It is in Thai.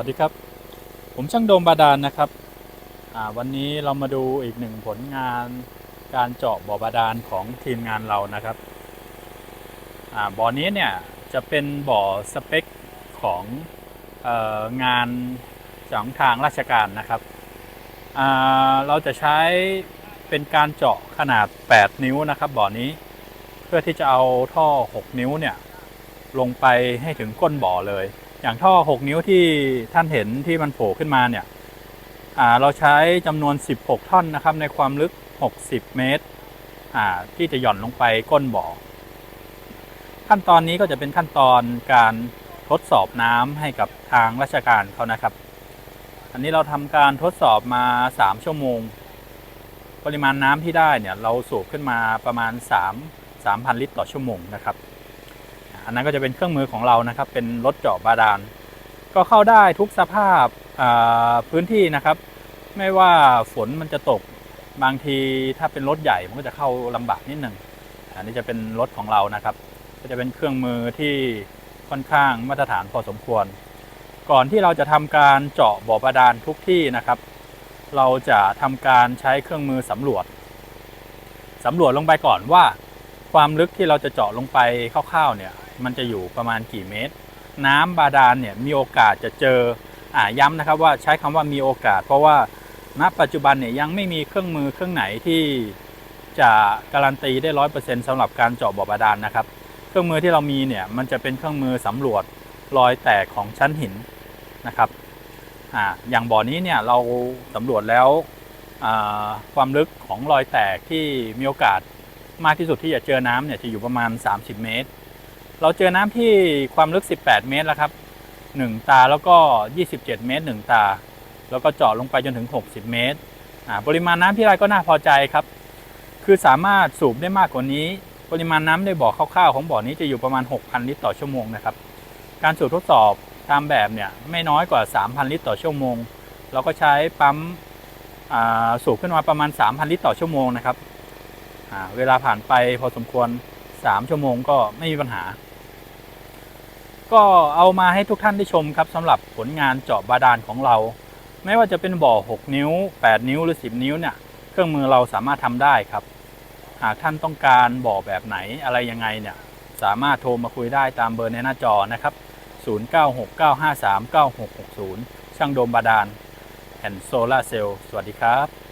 วัสดีครับ ผมช่างโดมบาดาลนะครับวันนี้เรามาดูอีกหนึ่งผลงานการเจาะบ่อบาดาลของทีมงานเรานะครับบ่อนี้เนี่ยจะเป็นบ่อสเปคของอองานของทางราชการนะครับเราจะใช้เป็นการเจาะขนาด 8 นิ้วนะครับบ่อนี้เพื่อที่จะเอาท่อ 6 นิ้วเนี่ยลงไปให้ถึงก้นบ่อเลย อย่างท่อ 6 นิ้วที่ท่านเห็นที่มันโผล่ขึ้นมาเนี่ยอ่าเราใช้จำนวน 16 ท่อนนะครับ ในความลึก 60 เมตรอ่าที่จะหย่อนลงไปก้นบ่อ ขั้นตอนนี้ก็จะเป็นขั้นตอนการทดสอบน้ำให้กับทางราชการเขานะครับ อันนี้เราทำการทดสอบมา 3 ชั่วโมง ปริมาณน้ำที่ได้เนี่ยเราสูบขึ้นมาประมาณ 3 3,000 ลิตรต่อชั่วโมงนะครับ อันนั้นก็จะเป็นเครื่องมือของเรานะครับ เป็นรถเจาะบาดาล ก็เข้าได้ทุกสภาพพื้นที่นะครับ ไม่ว่าฝนมันจะตกบางทีถ้าเป็นรถใหญ่มันก็จะเข้าลำบากนิดหนึ่งอันนี้จะเป็นรถของเรานะครับ ก็จะเป็นเครื่องมือที่ค่อนข้างมาตรฐานพอสมควร ก่อนที่เราจะทำการเจาะบ่อบาดาลทุกที่นะครับ เราจะทำการใช้เครื่องมือสำรวจสำรวจลงไปก่อนว่า ความลึกที่เราจะเจาะลงไปคร่าวๆเนี่ยมันจะอยู่ประมาณกี่เมตร น้ำบาดาลเนี่ยมีโอกาสจะเจออ่าย้ำนะครับว่าใช้คำว่ามีโอกาส เพราะว่าณปัจจุบันเนี่ยยังไม่มีเครื่องมือเครื่องไหนที่จะการันตีได้ร้อยเปอร์เซ็นต์สำหรับการเจาะบ่อบาดาลนะครับ เครื่องมือที่เรามีเนี่ยมันจะเป็นเครื่องมือสำรวจรอยแตกของชั้นหินนะครับอ่าอย่างบ่อนี้เนี่ยเราสำรวจแล้วความลึกของรอยแตกที่มีโอกาส มากที่สุดที่จะเจอน้ำเนี่ยจะอยู่ประมาณ 30 เมตร เราเจอน้ำที่ความลึก 18 เมตรแล้วครับ 1 ตาแล้วก็ 27 เมตร 1 ตา แล้วก็เจาะลงไปจนถึง 60 เมตรปริมาณน้ำที่ได้ก็น่าพอใจครับ คือสามารถสูบได้มากกว่านี้ ปริมาณน้ำในบ่อคร่าวๆของบ่อนี้จะอยู่ประมาณ 6,000 ลิตรต่อชั่วโมงนะครับ การสูบทดสอบตามแบบเนี่ยไม่น้อยกว่า 3,000 ลิตรต่อชั่วโมง เราก็ใช้ปั๊มสูบขึ้นมาประมาณ 3,000 ลิตรต่อชั่วโมงนะครับ เวลาผ่านไปพอสมควร 3 ชั่วโมงก็ไม่มีปัญหา ก็เอามาให้ทุกท่านได้ชมครับสำหรับผลงานเจาะบาดาลของเรา ไม่ว่าจะเป็นบ่อ 6 นิ้ว 8 นิ้วหรือ 10 นิ้วเนี่ยเครื่องมือเราสามารถทำได้ครับ หากท่านต้องการบ่อแบบไหนอะไรยังไงเนี่ยสามารถโทรมาคุยได้ตามเบอร์ในหน้าจอนะครับ 0969539660 ช่างโดมบาดาลแอนโซลาเซลล์สวัสดีครับ